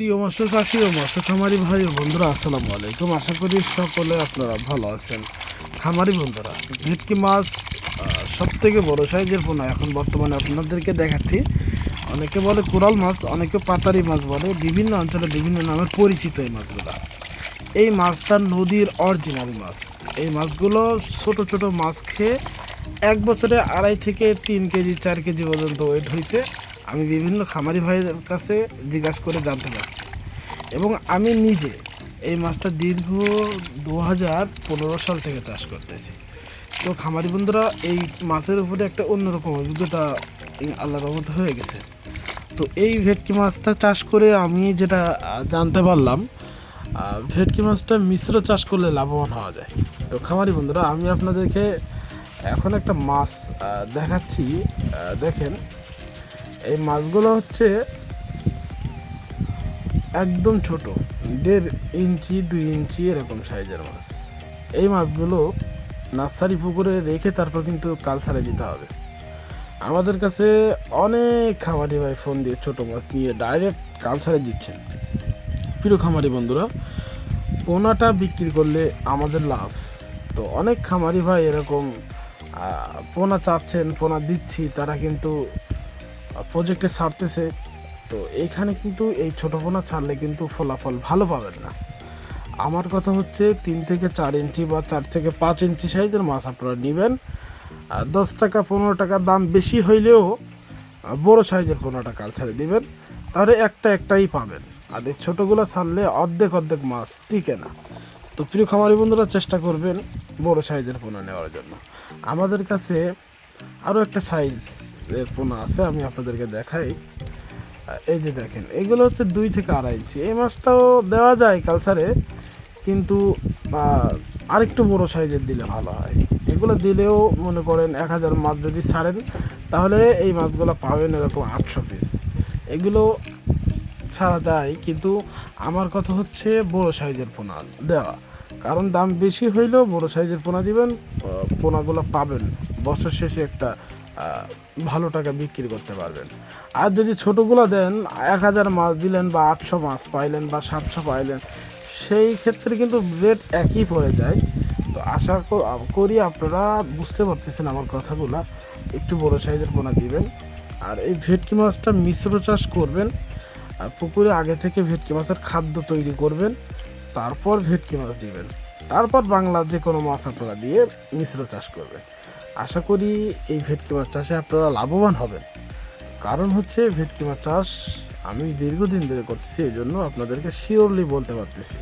প্রিয় মৎস্য চাষি ও মৎস্য খামারি ভাই ও বন্ধুরা, আসসালামু আলাইকুম। আশা করি সকলে আপনারা ভালো আছেন। খামারি বন্ধুরা, ভেটকি মাছ সব থেকে বড় সাইজের পোনা। এখন বর্তমানে আপনাদেরকে দেখাচ্ছি। অনেকে বলে কোরাল মাছ, অনেকে পাতারি মাছ বলে। বিভিন্ন অঞ্চলে বিভিন্ন নামে পরিচিত এই মাছগুলো। এই মাছটা নদীর অরিজিনাল মাছ। এই মাছগুলো ছোট ছোট মাছ খেয়ে এক বছরে আড়াই থেকে তিন কেজি, চার কেজি পর্যন্ত ওয়েট হয়েছে। আমি বিভিন্ন খামারি ভাইয়ের কাছে জিজ্ঞাসা করে জানতে পারছি। এবং আমি নিজে এই মাছটা দীর্ঘ দু হাজার পনেরো সাল থেকে চাষ করতেছি। তো খামারি বন্ধুরা, এই মাছের উপরে একটা অন্যরকম অভিজ্ঞতা এই আল্লাহর রহমতে হয়ে গেছে। তো এই ভেটকি মাছটা চাষ করে আমি যেটা জানতে পারলাম ভেটকি মাছটা মিশ্র চাষ করলে লাভবান হওয়া যায়। তো খামারি বন্ধুরা, আমি আপনাদেরকে এখন একটা মাছ দেখাচ্ছি। দেখেন এই মাছগুলো হচ্ছে একদম ছোট, দেড় ইঞ্চি, দুই ইঞ্চি এরকম সাইজের মাছ। এই মাছগুলো নার্সারি পুকুরে রেখে তারপর কিন্তু কালসারে দিতে হবে। আমাদের কাছে অনেক খামারি ভাই ফোন দিয়ে ছোট মাছ নিয়ে ডাইরেক্ট কালসারে দিচ্ছেন। প্রিয় খামারি বন্ধুরা, পোনাটা বিক্রি করলে আমাদের লাভ। তো অনেক খামারি ভাই এরকম পোনা চাচ্ছেন, পোনা দিচ্ছি, তারা কিন্তু প্রজেক্টে ছাড়তেছে, তো এইখানে কিন্তু এই ছোটো পোনা ছাড়লে কিন্তু ফলাফল ভালো পাবেন না। আমার কথা হচ্ছে তিন থেকে চার ইঞ্চি বা চার থেকে পাঁচ ইঞ্চি সাইজের মাছ আপনারা নেবেন। আর দশ টাকা, পনেরো টাকা দাম বেশি হইলেও বড় সাইজের পোনাটা কাল ছেড়ে দিবেন। তাহলে একটা একটাই পাবেন। আর এই ছোটোগুলো ছাড়লে অর্ধেক অর্ধেক মাছ টিকে না। তো প্রিয় খামারি বন্ধুরা, চেষ্টা করবেন বড় সাইজের পোনা নেওয়ার জন্য। আমাদের কাছে আরও একটা সাইজ এর পোনা আছে, আমি আপনাদেরকে দেখাই। এই যে দেখেন, এগুলো হচ্ছে দুই থেকে আড়াই ইঞ্চি। এই মাছটাও দেওয়া যায় কালচারে, কিন্তু আরেকটু বড় সাইজের দিলে ভালো হয়। এগুলো দিলেও মনে করেন এক হাজার মাছ যদি ছাড়েন, তাহলে এই মাছগুলো পাবেন এরকম আটশো পিস এগুলো ছাড়া যায়, কিন্তু আমার কথা হচ্ছে বড় সাইজের পোনা দেওয়া। কারণ দাম বেশি হইলেও বড় সাইজের পোনা দিবেন পোনাগুলো পাবেন। বছর শেষে একটা ভালো টাকা বিক্রি করতে পারবেন। আর যদি ছোটোগুলো দেন, এক হাজার মাছ দিলেন বা আটশো মাছ পাইলেন বা সাতশো পাইলেন, সেই ক্ষেত্রে কিন্তু রেট একই পড়ে যায়। তো আশা করি আপনারা বুঝতে পারতেছেন আমার কথাগুলা। একটু বড় সাইজের পোনা দিবেন। আর এই ভেটকি মাছটা মিশ্র চাষ করবেন। আর পুকুরে আগে থেকে ভেটকি মাছের খাদ্য তৈরি করবেন। তারপর ভেটকি মাছ দিবেন। তারপর বাংলার যে কোনো মাছ আপনারা দিয়ে মিশ্র চাষ করবেন। আশা করি এই ভেটকি মাছ চাষে আপনারা লাভবান হবেন। কারণ হচ্ছে ভেটকি মাছ চাষ আমি দীর্ঘদিন ধরে করতেছি, এই জন্য আপনাদেরকে শিওরলি বলতে পারতেছি।